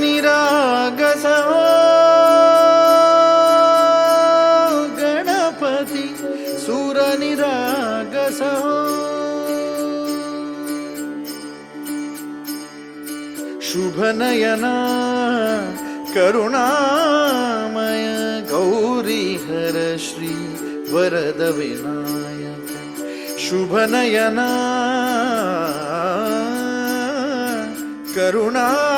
निरागस गणपति सुरनिरागसो। शुभनयना करुणामय गौरीहर श्री वरद विनायक शुभ शुभनयना करुणा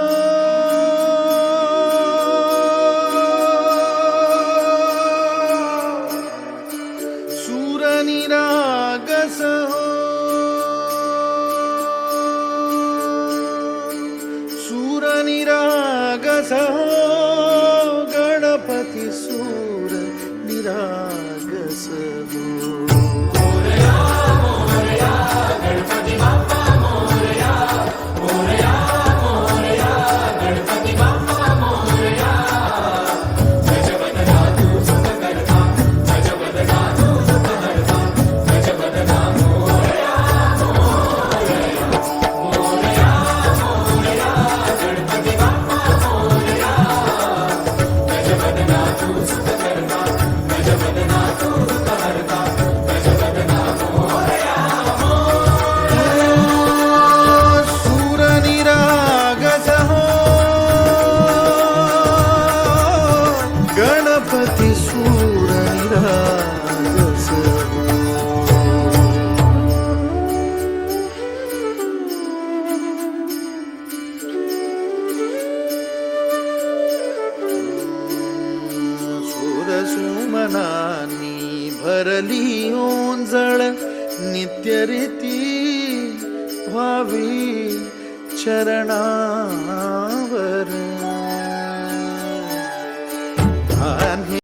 निरागस मनानी भरली ओंजळ नित्यरीती व्हावी चरणा